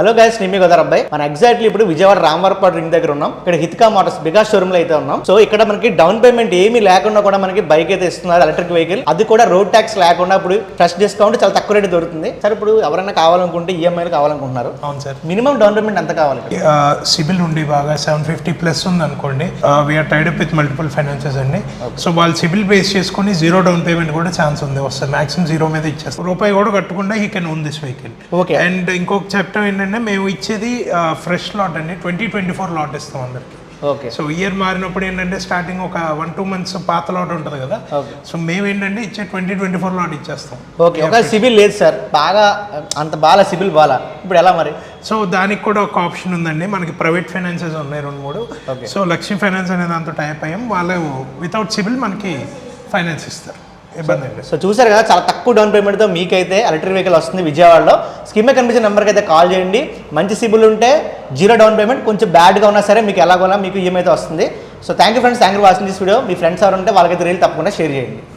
Hello guys Nimmi గోదార్ అబ్బాయి. మన exactly ఇప్పుడు విజయవాడ రామవరపాడు రింగ్ దగ్గర ఉన్నాం. ఇక్కడ హిత్కా మోటార్స్ బిగా షోరూమ్లో అయితే ఉన్నాం. సో ఇక్కడ మనకి డౌన్ పేమెంట్ ఏమీ లేకుండా కూడా మనకి బైక్ అయితే ఇస్తున్నారు ఎలక్ట్రిక్ వెహికల్ అది కూడా రోడ్ ట్యాక్స్ లేకుండా ఇప్పుడు ఫ్రెష్ డిస్కౌంట్ చాలా తక్కువ రేట్ దొరుకుతుంది. సార్ ఇప్పుడు ఎవరైనా కావాలనుకుంటే E ఈఎంఐలు కావాలనుకుంటున్నారు. అవును సార్. మినిమం డౌన్ పేమెంట్ ఎంత కావాలి? సిబిల్ ఉండి బాగా సెవెన్ ఫిఫ్టీ ప్లస్ ఉంది అనుకోండి. We're tied up with multiple finances అండి. సో వాళ్ళు సిబిల్ బేస్ చేసుకొని జీరో డౌన్ పేమెంట్ కూడా ఛాన్స్ ఉంది. వస్తుంది. మాక్సిమం జీరో మీద ఇచ్చేస్తారు. రూపాయి కూడా కట్టకుండా ఈ can own this vehicle okay and ఇంకొక చెప్పడం ఏంటంటే మేము ఇచ్చేది ఫ్రెష్ లాట్ అండి. ట్వంటీ ట్వంటీ ఫోర్ లాట్ ఇస్తాం అందరికి. ఓకే. సో ఇయర్ మారినప్పుడు ఏంటంటే స్టార్టింగ్ ఒక వన్ టూ మంత్స్ పాత లాట్ ఉంటుంది కదా. సో మేము ఏంటంటే ఇచ్చే ట్వంటీ ట్వంటీ ఫోర్ లాట్ ఇచ్చేస్తాం. ఓకే ఒక సిబిల్ లేదు సార్. బాగా అంత బాగా సిబిల్ బాగా. ఇప్పుడు ఎలా మరి? సో దానికి కూడా ఒక ఆప్షన్ ఉందండి. మనకి ప్రైవేట్ ఫైనాన్సెస్ ఉన్నాయి రెండు మూడు. సో లక్ష్మీ ఫైనాన్స్ అనే దాంతో టైప్ అయ్యాం. వాళ్ళు వితౌట్ సిబిల్ మనకి ఫైనాన్స్ ఇస్తారు. ఇబ్బంది సో చూసారు కదా చాలా తక్కువ డౌన్ పేమెంట్తో మీకైతే ఎలక్ట్రిక్ వెహికల్ వస్తుంది విజయవాడలో. స్కీమే కనిపించిన నెంబర్కి అయితే కాల్ చేయండి. మంచి సిబుల్ ఉంటే జీరో డౌన్ పేమెంట్ కొంచెం బ్యాడ్గా ఉన్నా సరే మీకు ఎలాగోలా మీకు ఈఎంఐ అయితే వస్తుంది. So thank you friends thank you watching this video me friends ఎవరు ఉంటే వాళ్ళకైతే రీల్ తప్పకుండా షేర్ చేయండి.